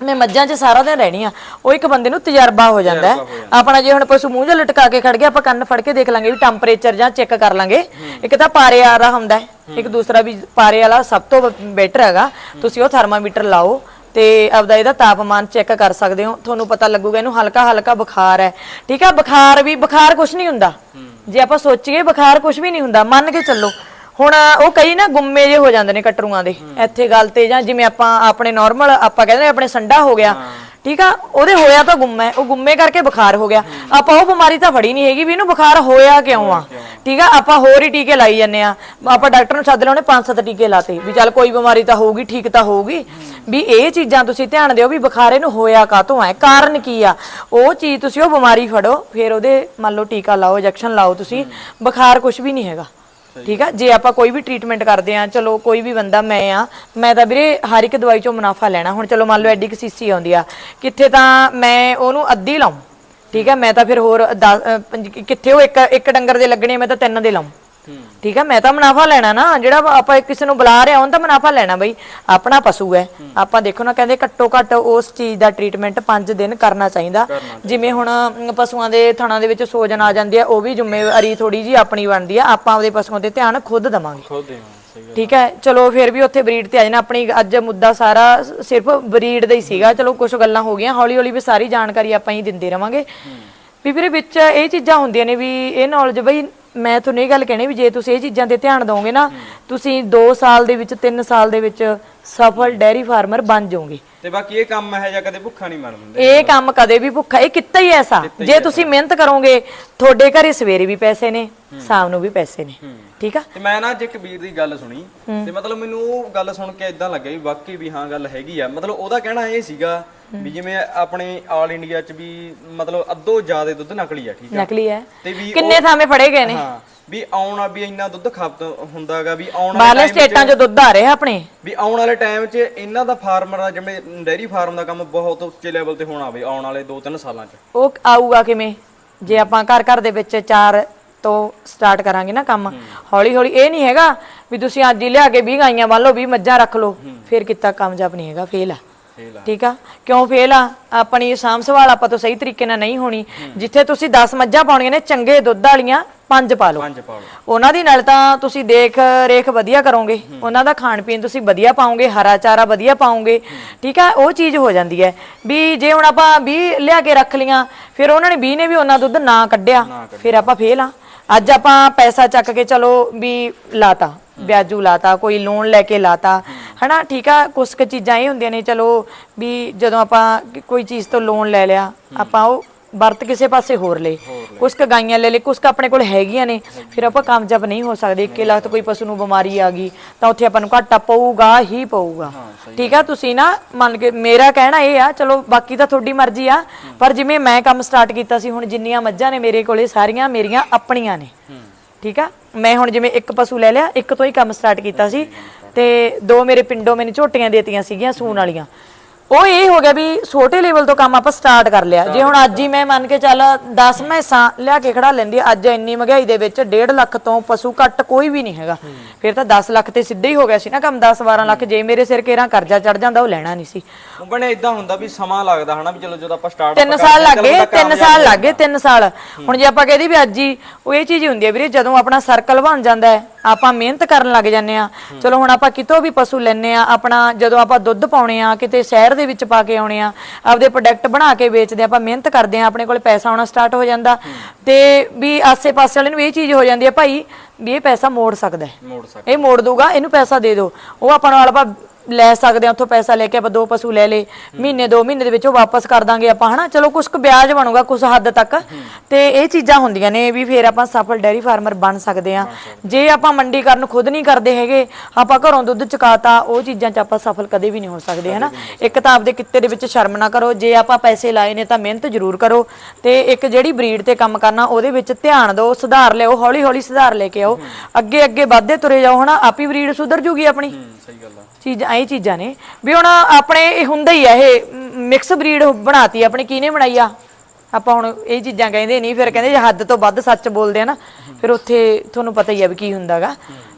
ਮੈਂ ਮੱਝਾਂ 'ਚ ਸਾਰਾ ਦਿਨ ਰਹਿਣੀ ਆ ਉਹ ਇੱਕ ਬੰਦੇ ਨੂੰ ਤਜਰਬਾ ਹੋ ਜਾਂਦਾ ਹੈ। ਆਪਣਾ ਜੇ ਹੁਣ ਪਸ਼ੂ ਮੂੰਹ 'ਚ ਲਟਕਾ ਕੇ ਖੜ ਗਿਆ ਆਪਾਂ ਕੰਨ ਫੜ ਕੇ ਦੇਖ ਲਾਂਗੇ ਵੀ ਟੈਂਪਰੇਚਰ ਜਾਂ ਚੈੱਕ ਕਰ ਲਾਂਗੇ। ਇੱਕ ਤਾਂ ਪਾਰੇ ਵਾਲਾ ਹੁੰਦਾ ਹੈ ਇੱਕ ਦੂਸਰਾ ਵੀ ਪਾਰੇ ਵਾਲਾ ਸਭ ਤੋਂ ਬੈਟਰ ਹੈਗਾ। ਤੁਸੀਂ ਉਹ ਥਰਮਾਮੀਟਰ ਲਾਓ ਤੇ ਆਪਦਾ ਇਹਦਾ ਤਾਪਮਾਨ ਚੈੱਕ ਕਰ ਸਕਦੇ ਹੋ। ਤੁਹਾਨੂੰ ਪਤਾ ਲੱਗੂਗਾ ਇਹਨੂੰ ਹਲਕਾ ਹਲਕਾ ਬੁਖਾਰ ਹੈ। ਠੀਕ ਹੈ ਬੁਖਾਰ ਵੀ ਬੁਖਾਰ ਕੁਝ ਨਹੀਂ ਹੁੰਦਾ। ਜੇ ਆਪਾਂ ਸੋਚੀਏ ਬੁਖਾਰ ਕੁਝ ਵੀ ਨਹੀਂ ਹੁੰਦਾ। ਮੰਨ ਕੇ ਚੱਲੋ। ਹੁਣ ਉਹ ਕਈ ਨਾ ਗੁੰਮੇ ਜੇ ਹੋ ਜਾਂਦੇ ਨੇ ਕਟਰੂਆਂ ਦੇ ਇੱਥੇ ਗੱਲ ਤੇ ਜਾਂ ਜਿਵੇਂ ਆਪਾਂ ਆਪਣੇ ਨਾਰਮਲ ਆਪਾਂ ਕਹਿੰਦੇ ਨੇ ਆਪਣੇ ਸੰਡਾ ਹੋ ਗਿਆ ਠੀਕ ਆ ਉਹਦੇ ਹੋਇਆ ਤਾਂ ਗੁੰਮਾ ਹੈ ਉਹ ਗੁੰਮੇ ਕਰਕੇ ਬੁਖਾਰ ਹੋ ਗਿਆ। ਆਪਾਂ ਉਹ ਬਿਮਾਰੀ ਤਾਂ ਫੜੀ ਨਹੀਂ ਹੈਗੀ ਵੀ ਇਹਨੂੰ ਬੁਖਾਰ ਹੋਇਆ ਕਿਉਂ ਆ? ਠੀਕ ਆ ਆਪਾਂ ਹੋਰ ਹੀ ਟੀਕੇ ਲਾਈ ਜੰਨੇ ਆ। ਆਪਾਂ ਡਾਕਟਰ ਨੂੰ ਸੱਦ ਲਿਆ ਉਹਨੇ ਪੰਜ ਸੱਤ ਟੀਕੇ ਲਾਤੇ ਵੀ ਚੱਲ ਕੋਈ ਬਿਮਾਰੀ ਤਾਂ ਹੋਊਗੀ ਠੀਕ ਤਾਂ ਹੋਊਗੀ। ਵੀ ਇਹ ਚੀਜ਼ਾਂ ਤੁਸੀਂ ਧਿਆਨ ਦਿਓ ਵੀ ਬੁਖਾਰ ਇਹਨੂੰ ਹੋਇਆ ਕਾਤੋਂ ਹੈ ਕਾਰਨ ਕੀ ਆ? ਉਹ ਚੀਜ਼ ਤੁਸੀਂ ਉਹ ਬਿਮਾਰੀ ਫੜੋ ਫਿਰ ਉਹਦੇ ਮੰਨ ਲਓ ਟੀਕਾ ਲਾਓ ਇੰਜੈਕਸ਼ਨ ਲਾਓ ਤੁਸੀਂ ਬੁਖਾਰ ਕੁਝ ਵੀ ਨਹੀਂ ਹੈਗਾ। ਠੀਕ ਆ? ਜੇ ਆਪਾਂ ਕੋਈ ਵੀ ਟ੍ਰੀਟਮੈਂਟ ਕਰਦੇ ਆ ਚਲੋ ਕੋਈ ਵੀ ਬੰਦਾ ਮੈਂ ਆ ਮੈਂ ਤਾਂ ਵੀਰੇ ਹਰ ਇੱਕ ਦਵਾਈ ਚੋਂ ਮੁਨਾਫਾ ਲੈਣਾ। ਹੁਣ ਚਲੋ ਮੰਨ ਲਓ ਐਡੀ ਕੁ ਸੀਸੀ ਆਉਂਦੀ ਆ ਕਿੱਥੇ ਤਾਂ ਮੈਂ ਉਹਨੂੰ ਅੱਧੀ ਲਾਉਂ ਠੀਕ ਆ? ਮੈਂ ਤਾਂ ਫਿਰ ਹੋਰ ਕਿੱਥੇ ਉਹ ਇੱਕ ਇੱਕ ਡੰਗਰ ਦੇ ਲੱਗਣੇ ਮੈਂ ਤਾਂ ਤਿੰਨ ਦੇ ਲਾਉਂ ਠੀਕ ਆ ਮੈਂ ਤਾਂ ਮੁਨਾਫਾ ਲੈਣਾ ਨਾ ਜਿਹੜਾ ਆਪਾਂ ਕਿਸੇ ਨੂੰ ਬੁਲਾ ਰਿਹਾ ਉਹਨਾਂ ਤਾਂ ਮੁਨਾਫਾ ਲੈਣਾ ਬਈ ਆਪਣਾ ਪਸ਼ੂ ਹੈ। ਆਪਾਂ ਦੇਖੋ ਨਾ ਕਹਿੰਦੇ ਘੱਟੋ ਘੱਟ ਉਸ ਚੀਜ਼ ਦਾ ਟ੍ਰੀਟਮੈਂਟ 5 ਦਿਨ ਕਰਨਾ ਚਾਹੀਦਾ। ਜਿਵੇਂ ਹੁਣ ਪਸ਼ੂਆਂ ਦੇ ਥਣਾ ਦੇ ਵਿੱਚ ਸੋਜਨ ਆ ਜਾਂਦੀ ਹੈ ਉਹ ਵੀ ਜ਼ਿੰਮੇਵਾਰੀ ਥੋੜੀ ਜੀ ਆਪਣੀ ਬਣਦੀ ਆ। ਆਪਾਂ ਆਪਦੇ ਪਸ਼ੂਆਂ ਤੇ ਧਿਆਨ ਖੁਦ ਦਵਾਂਗੇ। ਖੁਦ ਦੇਵਾਂ ਸਹੀ ਗੱਲ ਠੀਕ ਹੈ ਚਲੋ ਫਿਰ ਵੀ ਉੱਥੇ ਬਰੀਡ ਤੇ ਆ ਜਾਣਾ। ਆਪਣੀ ਅੱਜ ਮੁੱਦਾ ਸਾਰਾ ਸਿਰਫ ਬਰੀਡ ਦਾ ਹੀ ਸੀਗਾ। ਚਲੋ ਕੁਝ ਗੱਲਾਂ ਹੋ ਗਈਆਂ ਹੌਲੀ ਹੌਲੀ ਵੀ ਸਾਰੀ ਜਾਣਕਾਰੀ ਆਪਾਂ ਹੀ ਦਿੰਦੇ ਰਵਾਂਗੇ। ਵੀ ਵੀਰੇ ਵਿੱਚ ਇਹ ਚੀਜ਼ਾਂ ਹੁੰਦੀਆਂ ਨੇ ਵੀ ਇਹ ਨੌਲੇਜ ਬਈ ਮੈਂ ਤੁਹਾਨੂੰ ਇਹ ਗੱਲ ਕਹਿਣੀ ਵੀ ਜੇ ਤੁਸੀਂ ਇਹ ਚੀਜ਼ਾਂ ਤੇ ਧਿਆਨ ਦਿਓਗੇ ਨਾ, ਤੁਸੀਂ 2 ਸਾਲ ਦੇ ਵਿੱਚ 3 ਸਾਲ ਦੇ ਵਿੱਚ ਸਫਲ ਡੈਰੀ ਫਾਰਮਰ ਬਣ ਜਾਓਗੇ। ਤੇ ਬਾਕੀ ਇਹ ਕੰਮ ਹੈ ਜਾਂ ਕਦੇ ਭੁੱਖਾ ਨਹੀਂ ਮਰ ਦਿੰਦੇ। ਇਹ ਕੰਮ ਕਦੇ ਵੀ ਭੁੱਖਾ ਇਹ ਕਿੱਤਾ ਹੀ ਐਸਾ। ਜੇ ਤੁਸੀਂ ਮਿਹਨਤ ਕਰੋਗੇ ਤੁਹਾਡੇ ਘਰੇ ਸਵੇਰੇ ਵੀ ਪੈਸੇ ਨੇ ਸ਼ਾਮ ਨੂੰ ਵੀ ਪੈਸੇ ਨੇ। ਠੀਕ ਆ? ਤੇ ਮੈਂ ਨਾ ਅੱਜ ਇੱਕ ਵੀਰ ਦੀ ਗੱਲ ਸੁਣੀ। ਤੇ ਮਤਲਬ ਮੈਨੂੰ ਉਹ ਗੱਲ ਸੁਣ ਕੇ ਇਦਾਂ ਲੱਗਿਆ ਵੀ ਵਾਕਈ ਵੀ ਹਾਂ ਗੱਲ ਹੈਗੀ ਆ। ਮਤਲਬ ਉਹਦਾ ਕਹਿਣਾ ਇਹ ਸੀਗਾ ਵੀ ਜਿਵੇਂ ਆਪਣੇ ਆਲ ਇੰਡੀਆ ਚ ਵੀ ਮਤਲਬ ਅੱਧੋ ਜ਼ਿਆਦਾ ਦੁੱਧ ਨਕਲੀ ਆ ਠੀਕ ਆ? ਨਕਲੀ ਵੀ ਕਿੰਨੇ ਥਾਵੇਂ ਫੜੇ ਗਏ ਨੇ? ਹਾਂ। ਵੀ ਆਉਣ ਆ ਵੀ ਇੰਨਾ ਦੁੱਧ ਖਪਤ ਹੁੰਦਾਗਾ ਵੀ ਆਉਣ ਵਾਲੇ ਬਾਹਰਲੇ time 'ਚ- ਸਟੇਟਾਂ 'ਚ ਦੁੱਧ ਆ ਰਿਹਾ ਆਪਣੇ। ਵੀ ਆਉਣ ਵਾਲੇ ਟਾਈਮ 'ਚ ਇਹਨਾਂ ਦਾ ਫਾਰਮਰ ਦਾ ਜਿਵੇਂ ਡੈਰੀ ਫਾਰਮ ਦਾ ਕੰਮ ਬਹੁਤ ਉੱਚੇ ਲੈਵਲ ਤੇ ਹੋਣਾ ਵੇ ਆਉਣ ਵਾਲੇ 2-3 ਸਾਲਾਂ 'ਚ। ਉਹ ਆਊਗਾ ਕਿਵੇਂ? ਜੇ ਆਪਾਂ ਘਰ ਘਰ ਦੇ ਵਿੱਚ ਚਾਰ ਤੋਂ ਸਟਾਰਟ ਕਰਾਂਗੇ ਨਾ ਕੰਮ ਹੌਲੀ ਹੌਲੀ ਇਹ ਨਹੀਂ ਹੈਗਾ ਵੀ ਤੁਸੀਂ ਅੱਜ ਹੀ ਲਿਆ ਕੇ 20 ਗਾਈਆਂ ਮੰਨ ਲਓ 20 ਮੱਝਾਂ ਰੱਖ ਲਓ ਫਿਰ ਕਿੱਤਾ ਕਾਮਯਾਬ ਨਹੀਂ ਹੈਗਾ ਫੇਲ ਆ। ਫੇਲ ਆ। ਠੀਕ ਆ? ਕਿਉਂ ਫੇਲ ਆ? ਆਪਣੀ ਸਾਂਭ ਸੰਭਾਲ ਆਪਾਂ ਤੋਂ ਸਹੀ ਤਰੀਕੇ ਨਾਲ ਨਹੀਂ ਹੋਣੀ। ਜਿੱਥੇ ਤੁਸੀਂ 10 ਮੱਝਾਂ ਪਾਉਣੀਆਂ ਨੇ ਚੰਗੇ ਦੁੱਧ ਵਾਲੀਆਂ ਪੰਜ ਪਾ ਲਓ। ਪੰਜ ਪਾਲੋ ਉਹਨਾਂ ਦੀ ਨਾਲ ਤਾਂ ਤੁਸੀਂ ਦੇਖ ਰੇਖ ਵਧੀਆ ਕਰੋਗੇ। ਉਹਨਾਂ ਦਾ ਖਾਣ ਪੀਣ ਤੁਸੀਂ ਵਧੀਆ ਪਾਓਗੇ ਹਰਾ ਚਾਰਾ ਵਧੀਆ ਪਾਓਗੇ। ਠੀਕ ਆ ਉਹ ਚੀਜ਼ ਹੋ ਜਾਂਦੀ ਹੈ। ਵੀ ਜੇ ਹੁਣ ਆਪਾਂ 20 ਲਿਆ ਕੇ ਰੱਖ ਲੀਆਂ ਫਿਰ ਉਹਨਾਂ ਨੇ 20 ਨੇ ਵੀ ਉਹਨਾਂ ਦੁੱਧ ਨਾ ਕੱਢਿਆ ਫਿਰ ਆਪਾਂ ਫੇਲ ਆ। ਅੱਜ ਆਪਾਂ ਪੈਸਾ ਚੱਕ ਕੇ ਚਲੋ ਵੀ ਲਾਤਾ ਵਿਆਜੂ ਲਾਤਾ ਕੋਈ ਲੋਨ ਲੈ ਕੇ ਲਾਤਾ। ਹਨਾ ਠੀਕ ਆ ਕੁਛ ਕੁ ਚੀਜ਼ਾਂ ਇਹ ਹੁੰਦੀਆਂ ਨੇ ਚਲੋ ਵੀ ਜਦੋਂ ਆਪਾਂ ਕੋਈ ਚੀਜ਼ ਤੋਂ ਲੋਨ ਲੈ ਲਿਆ ਆਪਾਂ ਉਹ ਵਰਤ ਕਿਸੇ ਪਾਸੇ ਹੋਰ ਲਏ। ਕੁਛ ਕੁ ਗਾਈਆਂ ਲੈ ਲਏ ਕੁਛ ਕੁ ਆਪਣੇ ਕੋਲ ਹੈਗੀਆਂ ਨੇ। ਫਿਰ ਆਪਾਂ ਕਾਮਯਾਬ ਨਹੀਂ ਹੋ ਸਕਦੇ 1 ਲੱਖ ਕੋਈ ਪਸ਼ੂ ਨੂੰ ਬਿਮਾਰੀ ਆ ਗਈ ਤਾਂ ਉੱਥੇ ਆਪਾਂ ਨੂੰ ਘਾਟਾ ਪਊਗਾ ਹੀ ਪਊਗਾ। ਠੀਕ ਆ? ਤੁਸੀਂ ਨਾ ਮੰਨ ਕੇ ਮੇਰਾ ਕਹਿਣਾ ਇਹ ਆ ਚਲੋ ਬਾਕੀ ਤਾਂ ਤੁਹਾਡੀ ਮਰਜ਼ੀ ਆ ਪਰ ਜਿਵੇਂ ਮੈਂ ਕੰਮ ਸਟਾਰਟ ਕੀਤਾ ਸੀ ਹੁਣ ਜਿੰਨੀਆਂ ਮੱਝਾਂ ਨੇ ਮੇਰੇ ਕੋਲੇ ਸਾਰੀਆਂ ਮੇਰੀਆਂ ਆਪਣੀਆਂ ਨੇ। ਠੀਕ ਆ? ਮੈਂ ਹੁਣ ਜਿਵੇਂ ਇੱਕ ਪਸ਼ੂ ਲੈ ਲਿਆ ਇੱਕ ਤੋਂ ਹੀ ਕੰਮ ਸਟਾਰਟ ਕੀਤਾ ਸੀ ਤੇ ਦੋ ਮੇਰੇ ਪਿੰਡੋਂ ਮੈਨੂੰ ਝੋਟੀਆਂ ਦੇਤੀਆਂ ਸੀਗੀਆਂ ਸੂਣ ਵਾਲੀਆਂ। ਉਹ ਇਹ ਹੋ ਗਿਆ ਵੀ ਛੋਟੇ ਲੈਵਲ ਤੋਂ ਕੰਮ ਆਪਾਂ ਸਟਾਰਟ ਕਰ ਲਿਆ। ਜੇ ਹੁਣ ਅੱਜ ਹੀ ਮੈਂ ਮੰਨ ਕੇ ਚੱਲ 10 ਮੈਸਾਂ ਲਿਆ ਕੇ ਖੜਾ ਲੈਂਦੀ ਅੱਜ ਇੰਨੀ ਮਹਿੰਗਾਈ ਦੇ ਵਿੱਚ 1.5 ਲੱਖ ਤੋਂ ਪਸ਼ੂ ਘੱਟ ਕੋਈ ਵੀ ਨਹੀਂ ਹੈਗਾ। ਫਿਰ ਤਾਂ 10 ਲੱਖ ਤੇ ਸਿੱਧਾ ਹੀ ਹੋ ਗਿਆ ਸੀ ਨਾ ਕੰਮ 10 12 ਲੱਖ ਜੇ ਮੇਰੇ ਸਿਰ ਕੇਰਾਂ ਕਰਜ਼ਾ ਚੜ ਜਾਂਦਾ ਉਹ ਲੈਣਾ ਨਹੀਂ ਸੀ। ਬਣੇ ਇਦਾਂ ਹੁੰਦਾ ਵੀ ਸਮਾਂ ਲੱਗਦਾ ਹਨਾ ਵੀ ਚਲੋ ਜਦੋਂ ਆਪਾਂ ਸਟਾਰਟ ਤਿੰਨ ਸਾਲ ਲੱਗ ਗਏ ਤਿੰਨ ਸਾਲ ਲੱਗ ਗਏ ਤਿੰਨ ਸਾਲ। ਹੁਣ ਜੇ ਆਪਾਂ ਕਹਦੇ ਵੀ ਅੱਜ ਹੀ ਉਹ ਇਹ ਚੀਜ਼ ਹੁੰਦੀ ਹੈ ਵੀਰੇ ਜਦੋਂ ਆਪਣਾ ਸਰਕਲ ਬਣ ਜਾਂਦਾ ਹੈ ਆਪਾਂ ਮਿਹਨਤ ਕਰਨ ਲੱਗ ਜਾਂਦੇ ਆ ਚਲੋ ਹੁਣ ਆਪਾਂ ਕਿਤੋਂ ਵੀ ਪਸ਼ੂ ਲੈਣੇ ਆ ਆਪਣਾ ਜਦੋਂ ਆਪਾਂ ਦੁੱਧ ਪਾਉਣੇ ਆ ਕਿਤੇ ਸ਼ਹਿਰ ਦੇ ਵਿੱਚ ਪਾ ਕੇ ਆਉਣੇ ਆ ਆਪਦੇ ਪ੍ਰੋਡਕਟ ਬਣਾ ਕੇ ਵੇਚਦੇ ਆ ਆਪਾਂ ਮਿਹਨਤ ਕਰਦੇ ਆ ਆਪਣੇ ਕੋਲ ਪੈਸਾ ਆਉਣਾ ਸਟਾਰਟ ਹੋ ਜਾਂਦਾ। ਤੇ ਵੀ ਆਸੇ-ਪਾਸੇ ਵਾਲੇ ਨੂੰ ਇਹ ਚੀਜ਼ ਹੋ ਜਾਂਦੀ ਹੈ ਭਾਈ ਵੀ ਇਹ ਪੈਸਾ ਮੋੜ ਸਕਦਾ ਹੈ। ਮੋੜ ਸਕਦੇ ਇਹ ਮੋੜ ਦੂਗਾ ਇਹਨੂੰ ਪੈਸਾ ਦੇ ਦਿਓ। ਉਹ ਆਪਾਂ ਨਾਲ ਆਪਾਂ ਲੈ ਸਕਦੇ ਆ ਉੱਥੋਂ ਪੈਸਾ ਲੈ ਕੇ ਆਪਾਂ ਦੋ ਪਸ਼ੂ ਲੈ ਲੇ ਮਹੀਨੇ ਦੋ ਮਹੀਨੇ ਦੇ ਵਿੱਚ ਉਹ ਵਾਪਸ ਕਰ ਦਾਂਗੇ ਆਪਾਂ ਹਨਾ? ਚਲੋ ਕੁਝ ਕੁ ਵਿਆਜ ਬਣੂਗਾ ਕੁਝ ਹੱਦ ਤੱਕ। ਤੇ ਇਹ ਚੀਜ਼ਾਂ ਹੁੰਦੀਆਂ ਨੇ ਵੀ ਫਿਰ ਆਪਾਂ ਸਫਲ ਡੈਰੀ ਫਾਰਮਰ ਬਣ ਸਕਦੇ ਆ। ਜੇ ਆਪਾਂ ਮੰਡੀਕਰਨ ਖੁਦ ਨਹੀਂ ਕਰਦੇ ਹੈਗੇ ਆਪਾਂ ਘਰੋਂ ਦੁੱਧ ਚੁਕਾਤਾ ਉਹ ਚੀਜ਼ਾਂ 'ਚ ਆਪਾਂ ਸਫਲ ਕਦੇ ਵੀ ਨਹੀਂ ਹੋ ਸਕਦੇ ਹਨਾ? ਇੱਕ ਤਾਂ ਆਪਦੇ ਕਿੱਤੇ ਦੇ ਵਿੱਚ ਸ਼ਰਮ ਨਾ ਕਰੋ ਜੇ ਆਪਾਂ ਪੈਸੇ ਲਾਏ ਨੇ ਤਾਂ ਮਿਹਨਤ ਜ਼ਰੂਰ ਕਰੋ। ਤੇ ਇੱਕ ਜਿਹੜੀ ਬਰੀਡ ਤੇ ਕੰਮ ਕਰਨਾ ਉਹਦੇ ਵਿੱਚ ਧਿਆਨ ਦਿਓ ਸੁਧਾਰ ਲਿਓ ਹੌਲੀ ਹੌਲੀ ਸੁਧਾਰ ਲੈ ਕੇ ਆਓ। ਅੱਗੇ ਅੱਗੇ ਵਧਦੇ ਤੁਰੇ ਜਾਓ ਹਨਾ? ਆਪੀ ਬਰੀਡ ਸੁਧਰ ਜੂਗੀ ਆਪਣੀ। ਸਹੀ ਗੱਲ ਆ। ਚੀਜ਼ ਇਹ ਚੀਜ਼ਾਂ ਨੇ ਵੀ ਹੁਣ ਆਪਣੇ ਇਹ ਹੁੰਦਾ ਹੀ ਆ ਇਹ ਮਿਕਸ ਬਰੀਡ ਬਣਾਤੀ, ਆਪਣੇ ਕਿਹਨੇ ਬਣਾਈ ਆ? ਆਪਾਂ ਹੁਣ ਇਹ ਚੀਜ਼ਾਂ ਕਹਿੰਦੇ ਨਹੀਂ, ਫਿਰ ਕਹਿੰਦੇ ਜੇ ਹੱਦ ਤੋਂ ਵੱਧ ਸੱਚ ਬੋਲਦੇ ਆ ਨਾ, ਫਿਰ ਉੱਥੇ ਤੁਹਾਨੂੰ ਪਤਾ ਹੀ ਆ ਵੀ ਕੀ ਹੁੰਦਾਗਾ।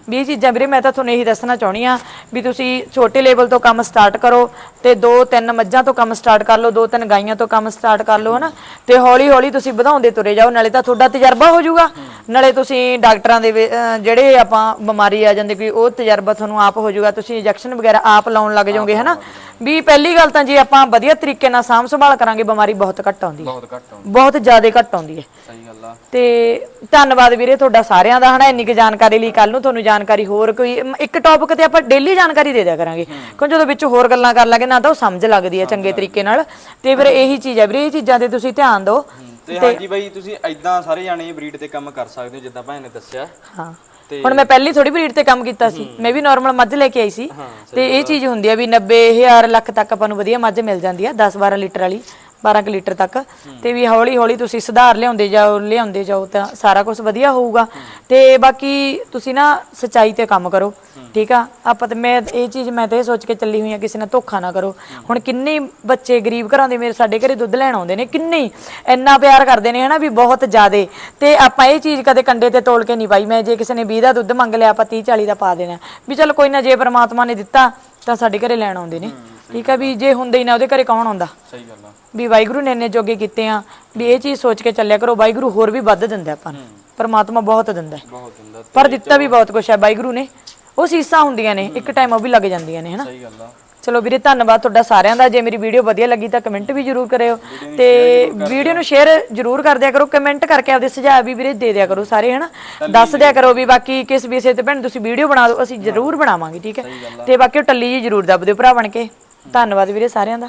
ਵੀ ਇਹ ਚੀਜ਼ਾਂ ਵੀਰੇ ਮੈਂ ਤਾਂ ਤੁਹਾਨੂੰ ਇਹੀ ਦੱਸਣਾ ਚਾਹਣੀ ਆ ਵੀ ਤੁਸੀਂ ਛੋਟੇ ਲੈਵਲ ਤੋਂ ਕੰਮ ਸਟਾਰਟ ਕਰੋ ਤੇ ਦੋ ਤਿੰਨ ਮੱਝਾਂ ਤੋਂ ਕੰਮ ਸਟਾਰਟ ਕਰ ਲਓ, ਦੋ ਤਿੰਨ ਗਾਈਆਂ ਤੋਂ ਕੰਮ ਸਟਾਰਟ ਕਰ ਲਓ, ਹਨਾ? ਤੇ ਹੌਲੀ ਹੌਲੀ ਤੁਸੀਂ ਵਧਾਉਂਦੇ ਤੁਰੇ ਜਾਓ, ਨਾਲੇ ਤਾਂ ਤੁਹਾਡਾ ਤਜਰਬਾ ਹੋ ਜਾਊਗਾ। ਨਾਲੇ ਤੁਸੀਂ ਡਾਕਟਰਾਂ ਦੇ ਵੀ- ਅਹ, ਜਿਹੜੇ ਆਪਾਂ ਬਿਮਾਰੀ ਆ ਜਾਂਦੀ, ਕੋਈ ਉਹ ਤਜਰਬਾ ਤੁਹਾਨੂੰ ਆਪ ਹੋ ਜਾਊਗਾ, ਤੁਸੀਂ ਇੰਜੈਕਸ਼ਨ ਵਗੈਰਾ ਆਪ ਲਾਉਣ ਲੱਗ ਜਾਓਗੇ, ਹਨਾ? ਵੀ ਪਹਿਲੀ ਗੱਲ ਤਾਂ ਜੇ ਆਪਾਂ ਵਧੀਆ ਤਰੀਕੇ ਨਾਲ ਸਾਂਭ ਸੰਭਾਲ ਕਰਾਂਗੇ ਬਿਮਾਰੀ ਬਹੁਤ ਘੱਟ ਆਉਂਦੀ ਹੈ। ਬਹੁਤ ਘੱਟ ਆਉਂਦੀ ਬਹੁਤ ਜ਼ਿਆਦਾ ਘੱਟ ਆਉਂਦੀ ਹੈ। ਸਹੀ ਗੱਲ ਆ। ਤੇ ਧੰਨਵਾਦ ਵੀਰੇ ਤੁਹਾਡਾ ਸਾਰਿਆਂ ਦਾ ਹਨਾ ਇੰਨੀ ਕੁ ਜਾਣਕਾਰੀ ਲਈ। ਕੱਲ ਨੂੰ ਤੁਹਾਨੂੰ ਜਾਣਕਾਰੀ ਹੋਰ ਕੋਈ ਇੱਕ ਟੌਪਿਕ ਤੇ ਆਪਾਂ ਡੇਲੀ ਜਾਣਕਾਰੀ ਦੇ ਦਿਆ ਕਰਾਂਗੇ। ਕਿਉਂ ਜਦੋਂ ਵਿੱਚ ਹੋਰ ਗੱਲਾਂ ਕਰ ਲਾਂਗੇ ਨਾ ਤਾਂ ਉਹ ਸਮਝ ਲੱਗਦੀ ਹੈ ਚੰਗੇ ਤਰੀਕੇ ਨਾਲ। ਤੇ ਫਿਰ ਇਹੀ ਚੀਜ਼ ਹੈ ਵੀਰੇ ਇਹ ਚੀਜ਼ਾਂ ਤੇ ਤੁਸੀਂ ਧਿਆਨ ਦਿਓ। ਤੇ ਹਾਂਜੀ ਬਾਈ ਤੁਸੀਂ ਐਦਾਂ ਸਾਰੇ ਜਾਣੇ ਬਰੀਡ ਤੇ ਕੰਮ ਕਰ ਸਕਦੇ ਹੋ ਜਿੱਦਾਂ ਭੈਣ ਨੇ ਦੱਸਿਆ। ਹਾਂ। ਹੁਣ ਮੈਂ ਪਹਿਲੀ ਥੋੜੀ ਬਰੀਡ ਤੇ ਕੰਮ ਕੀਤਾ ਸੀ। ਮੈਂ ਵੀ ਨਾਰਮਲ ਮੱਝ ਲੈ ਕੇ ਆਈ ਸੀ। ਤੇ ਇਹ ਚੀਜ਼ ਹੁੰਦੀ ਆ ਵੀ 90000 ਲੱਖ ਤੱਕ ਆਪਾਂ ਨੂੰ ਵਧੀਆ ਮੱਝ ਮਿਲ ਜਾਂਦੀ ਆ 10 12 ਲੀਟਰ ਵਾਲੀ। 12 ਕੁ ਲੀਟਰ ਤੱਕ ਤੇ ਵੀ ਹੌਲੀ ਹੌਲੀ ਤੁਸੀਂ ਸੁਧਾਰ ਲਿਆਉਂਦੇ ਜਾਓ ਲਿਆਉਂਦੇ ਜਾਓ ਤਾਂ ਸਾਰਾ ਕੁਝ ਵਧੀਆ ਹੋਊਗਾ। ਤੇ ਬਾਕੀ ਤੁਸੀਂ ਨਾ ਸਚਾਈ ਤੇ ਕੰਮ ਕਰੋ, ਠੀਕ ਆ? ਆਪਾਂ ਤੇ ਮੈਂ ਇਹ ਚੀਜ਼ ਮੈਂ ਤਾਂ ਇਹ ਸੋਚ ਕੇ ਚੱਲੀ ਹੋਈ ਆ, ਕਿਸੇ ਨਾਲ ਧੋਖਾ ਨਾ ਕਰੋ। ਹੁਣ ਕਿੰਨੇ ਬੱਚੇ ਗਰੀਬ ਘਰਾਂ ਦੇ ਮੇਰੇ ਸਾਡੇ ਘਰੇ ਦੁੱਧ ਲੈਣ ਆਉਂਦੇ ਨੇ, ਕਿੰਨੇ ਇੰਨਾ ਪਿਆਰ ਕਰਦੇ ਨੇ ਹਨਾ ਵੀ ਬਹੁਤ ਜ਼ਿਆਦੇ। ਤੇ ਆਪਾਂ ਇਹ ਚੀਜ਼ ਕਦੇ ਕੰਡੇ ਤੇ ਤੋਲ ਕੇ ਨਹੀਂ ਪਾਈ। ਮੈਂ ਜੇ ਕਿਸੇ ਨੇ 20 ਦਾ ਦੁੱਧ ਮੰਗ ਲਿਆ, ਆਪਾਂ 30 40 ਦਾ ਪਾ ਦੇਣਾ। ਵੀ ਚਲ ਕੋਈ ਨਾ, ਜੇ ਪ੍ਰਮਾਤਮਾ ਨੇ ਦਿੱਤਾ ਤਾਂ ਸਾਡੇ ਘਰੇ ਲੈਣ ਆਉਂਦੇ ਨੇ। ਠੀਕ ਆ ਵੀ ਜੇ ਹੁੰਦੇ ਹੀ ਨਾ ਉਹਦੇ ਘਰੇ ਕੌਣ ਆਉਂਦਾ? ਸਹੀ ਗੱਲ ਆ। ਵੀ ਵਾਹਿਗੁਰੂ ਨੇ ਇੰਨੇ ਜੋਗੇ ਕੀਤੇ ਆ ਵੀ ਇਹ ਚੀਜ਼ ਸੋਚ ਕੇ ਚੱਲਿਆ ਕਰੋ ਵਾਹਿਗੁਰੂ ਹੋਰ ਵੀ ਵੱਧ ਦਿੰਦਾ ਆਪਾਂ ਨੂੰ। ਪਰਮਾਤਮਾ ਬਹੁਤ ਦਿੰਦਾ। ਹੈ। ਬਹੁਤ ਹੁੰਦਾ ਪਰ ਦਿੱਤਾ ਵੀ ਬਹੁਤ ਕੁਛ ਹੈ ਵਾਹਿਗੁਰੂ ਨੇ। ਉਹ ਸੀਸਾਂ ਹੁੰਦੀਆਂ ਨੇ ਇੱਕ ਟਾਈਮ ਉਹ ਵੀ ਲੱਗ ਜਾਂਦੀਆਂ ਨੇ ਹਨਾ? ਸਹੀ ਗੱਲ ਆ। ਚਲੋ ਵੀਰੇ ਧੰਨਵਾਦ ਤੁਹਾਡਾ ਸਾਰਿਆਂ ਦਾ। ਜੇ ਮੇਰੀ ਵੀਡੀਓ ਵਧੀਆ ਲੱਗੀ ਤਾਂ ਕਮੈਂਟ ਵੀ ਜਰੂਰ ਕਰਿਓ। ਤੇ ਵੀਡੀਓ ਨੂੰ ਸ਼ੇਅਰ ਜਰੂਰ ਕਰ ਦਿਆ ਕਰੋ। ਕਮੈਂਟ ਕਰਕੇ ਆਪਦੇ ਸੁਝਾਅ ਵੀ ਵੀਰੇ ਦੇ ਦਿਆ ਕਰੋ ਸਾਰੇ ਹਨਾ? ਦੱਸ ਦਿਆ ਕਰੋ ਵੀ ਬਾਕੀ ਕਿਸ ਵਿਸ਼ੇ ਤੇ ਭੈਣ ਤੁਸੀਂ ਵੀਡੀਓ ਬਣਾ ਦਿਓ ਅਸੀਂ ਜਰੂਰ ਬਣਾਵਾਂਗੇ ਠੀਕ ਹੈ? ਤੇ ਬਾਕੀ ਉਹ ਟੱਲੀ ਜੀ ਜਰੂਰ ਦੱਬ ਦਿਓ ਭਰਾ ਬਣ ਕੇ। ਧੰਨਵਾਦ ਵੀਰੇ ਸਾਰਿਆਂ ਦਾ।